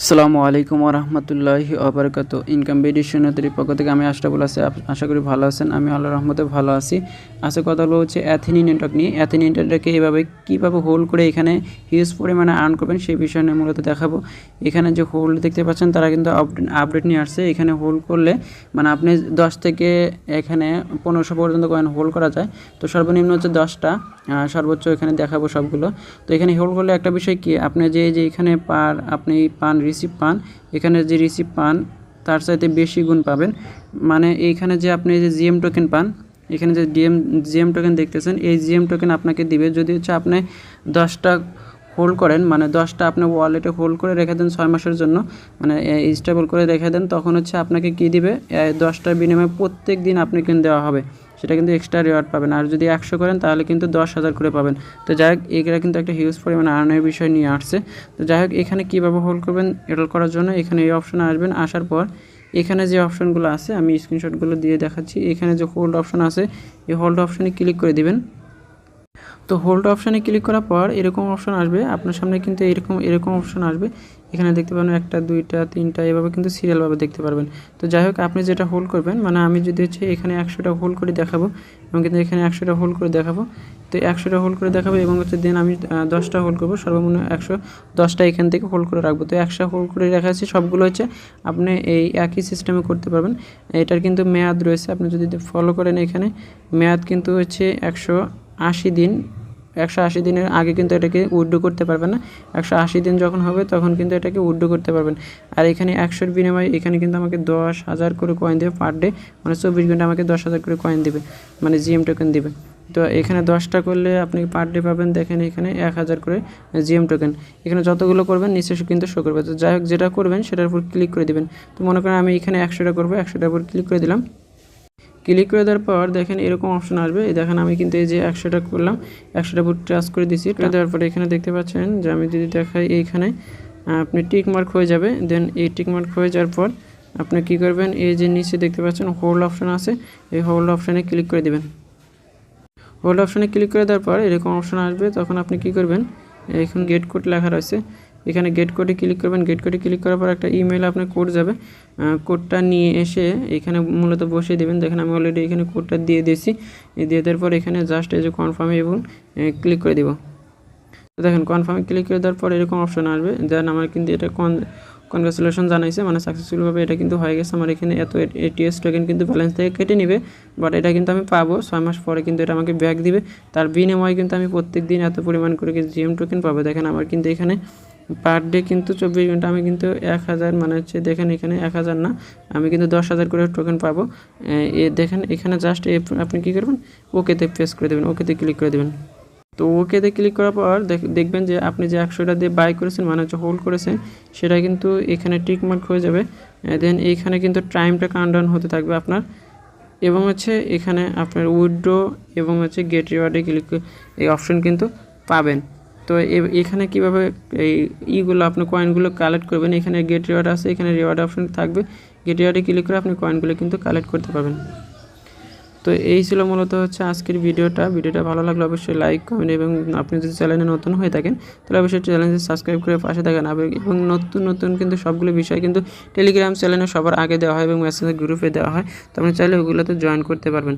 আসসালামু আলাইকুম রহমতুল্লাহি আবরকাত ইনকাম বেডিশনাতের পক্ষ থেকে আমি আশরাফুল আছি আশা করি ভালো আছেন, আমি আল্লাহ রহমতে ভালো আছি। আজকে কথা বলব হচ্ছে অ্যাথিনি নেটওয়ার্ক নিয়ে। অ্যাথিনি নেটওয়ার্ককে এভাবে কীভাবে হোল্ড করে এখানে হিউজ পরিমাণে আর্ন করবেন সেই বিষয় নিয়ে মূলত দেখাবো। এখানে যে হোল্ড দেখতে পাচ্ছেন, তারা কিন্তু আপডেট আপডেট নিয়ে আসছে। এখানে হোল্ড করলে মানে আপনি দশ থেকে এখানে পনেরোশো পর্যন্ত কয়েন হোল্ড করা যায়। তো সর্বনিম্ন হচ্ছে দশটা সর্বোচ্চ এখানে দেখাবো সবগুলো। তো এখানে হোল্ড করলে একটা বিষয় কি? আপনি যে যে এখানে পার আপনি পান রিসিভ পান, এখানে যে রিসিভ পান, তার চাইতে বেশি গুণ পাবেন। মানে এইখানে যে আপনি যে জিএম টোকেন পান, এখানে যে ডিএম জিএম টোকেন দেখতেছেন, এই জিএম টোকেন আপনাকে দিবে যদি হচ্ছে আপনি দশটা হোল্ড করেন মানে দশটা আপনি ওয়ালেটে হোল্ড করে রেখে দেন ছয় মাসের জন্য মানে স্টেবল করে রেখে দেন, তখন হচ্ছে আপনাকে কি দিবে? দশটার বিনিময়ে প্রত্যেক দিন আপনি কিন্তু দেওয়া হবে। সেটা কিন্তু এক্সট্রা রিওয়ার্ড পাবেন। আর যদি একশো করেন, তাহলে কিন্তু দশ হাজার করে পাবেন। তো যাই হোক, এগুলো কিন্তু একটা হিউজ পরিমাণে আর্নের বিষয় নিয়ে আসছে। তো যাই হোক, এখানে কীভাবে হোল্ড করবেন এটা করার জন্য এখানে এই অপশনে আসবেন। আসার পর এখানে যে অপশনগুলো আছে, আমি স্ক্রিনশটগুলো দিয়ে দেখাচ্ছি। এখানে যে হোল্ড অপশন আছে, এই হোল্ড অপশনে ক্লিক করে দিবেন। তো হোল্ড অপশানে ক্লিক করার পর এরকম অপশন আসবে। আপনার সামনে কিন্তু এরকম এরকম অপশন আসবে। এখানে দেখতে পাবেন একটা, দুইটা, তিনটা, এভাবে কিন্তু সিরিয়ালভাবে দেখতে পারবেন। তো যাই হোক, আপনি যেটা হোল্ড করবেন মানে আমি যদি হচ্ছে এখানে একশোটা হোল্ড করে দেখাবো, এবং কিন্তু এখানে একশোটা হোল্ড করে দেখাবো, তো একশোটা হোল্ড করে দেখাবো, এবং হচ্ছে দেন আমি দশটা হোল্ড করব, সর্বমোট একশো দশটা এখান থেকে হোল্ড করে রাখব। তো একশো হোল্ড করে রাখাচ্ছি সবগুলো হচ্ছে আপনি এই একই সিস্টেমে করতে পারবেন। এটার কিন্তু মেয়াদ রয়েছে, আপনি যদি ফলো করেন এখানে, মেয়াদ কিন্তু হচ্ছে একশো আশি দিন একশো আশি দিনের আগে কিন্তু এটাকে উইড্রো করতে পারবেন না। একশো আশি দিন যখন হবে, তখন কিন্তু এটাকে উইড্রো করতে পারবেন। আর এখানে একশোর বিনিময়ে এখানে কিন্তু আমাকে দশ হাজার করে কয়েন দেবে পার ডে মানে চব্বিশ ঘণ্টা আমাকে দশ হাজার করে কয়েন দেবে মানে জিএম টোকেন দেবে। তো এখানে দশটা করলে আপনি পার ডে পাবেন, দেখেন এখানে এক হাজার করে জিএম টোকেন এখানে যতগুলো করবেন, নিচে কিন্তু শো করবে। তো যাই হোক, যেটা করবেন, সেটার উপর ক্লিক করে দিবেন। তো মনে করেন আমি এখানে একশোটা করব, একশোটার উপর ক্লিক করে দিলাম। ক্লিক করে দেওয়ার পর দেখেন এরকম অপশন আসবে। দেখেন আমি কিন্তু এই যে একশোটা করলাম একশোটা বুট ট্রাস করে করে দেওয়ার পরে এখানে দেখতে পাচ্ছেন যে আমি যদি দেখাই এইখানে আপনি টিক মার্ক হয়ে যাবে। দেন এই টিক মার্ক হয়ে যাওয়ার পর আপনি কি করবেন? এই যে নিচে দেখতে পাচ্ছেন হোল্ড অপশন আছে। এই হোল্ড অপশানে ক্লিক করে দেবেন। হোল্ড অপশানে ক্লিক করে দেওয়ার পর এরকম অপশন আসবে। তখন আপনি কি করবেন? এখন গেট কোড লেখা রয়েছে। এখানে গেট কোডে ক্লিক করবেন। গেট কোডে ক্লিক করার পর একটা ইমেল আপনার কোড যাবে। কোডটা নিয়ে এসে এখানে মূলত বসিয়ে দেবেন। দেখেন আমি অলরেডি এখানে কোডটা দিয়ে দিয়েছি। দিয়ে দেওয়ার পর এখানে জাস্ট এই যে কনফার্মে এবং ক্লিক করে দিব। দেখেন কনফার্মে ক্লিক করে দেওয়ার পর এরকম অপশন আসবে। দেন আমার কিন্তু এটা কন কনগ্রাচুলেশন জানাইছে। মানে সাকসেসফুলভাবে এটা কিন্তু হয়ে গেছে। আমার এখানে এত এটিএস টোকেন কিন্তু ব্যালেন্স থেকে কেটে নিবে। বাট এটা কিন্তু আমি পাবো। ছয় মাস পরে কিন্তু এটা আমাকে ব্যাক দিবে। তার বিনিময়ে কিন্তু আমি প্রত্যেক দিন এত পরিমাণ করে জিএম টোকেন পাবো। দেখেন আমার কিন্তু এখানে পার ডে কিন্তু চব্বিশ ঘণ্টা আমি কিন্তু এক হাজার মানে হচ্ছে দেখেন এখানে এক হাজার না, আমি কিন্তু দশ হাজার করে টোকেন পাবো। এ দেখেন এখানে জাস্ট আপনি কী করবেন? ওকেতে প্রেস করে দেবেন ওকেতে ক্লিক করে দেবেন। তো ওকেতে ক্লিক করার পর দেখ- দেখবেন যে আপনি যে একশোটা দিয়ে বাই করেছেন মানে হচ্ছে হোল্ড করেছেন, সেটা কিন্তু এখানে টিক মার্ক হয়ে যাবে। দেন এইখানে কিন্তু টাইমটা কাউন্টডাউন হতে থাকবে আপনার। এবং হচ্ছে এখানে আপনার উইড্রো এবং হচ্ছে গেট রিওয়ার্ডে ক্লিক এই অপশন কিন্তু পাবেন। তো এখানে কীভাবে এই ইগুলো আপনি কয়েনগুলো কালেক্ট করবেন? এখানে গেট রিওয়ার্ড আছে, এখানে রিওয়ার্ড অপশন থাকবে। গেট রিওয়ার্ডে ক্লিক করে আপনি কয়েনগুলো কিন্তু কালেক্ট করতে পারবেন। তো এই ছিল মূলত হচ্ছে আজকের ভিডিওটা। ভিডিওটা ভালো লাগলে অবশ্যই লাইক কমেন্ট এবং আপনি যদি চ্যানেলে নতুন হয়ে থাকেন, তাহলে অবশ্যই চ্যানেলটি সাবস্ক্রাইব করে পাশে থাকেন। এবং- নতুন নতুন কিন্তু সবগুলো বিষয় কিন্তু টেলিগ্রাম চ্যানেলে সবার আগে দেওয়া হয় এবং মেসেঞ্জার গ্রুপে দেওয়া হয়। তো আপনি চাইলে ওগুলোতে জয়েন করতে পারবেন।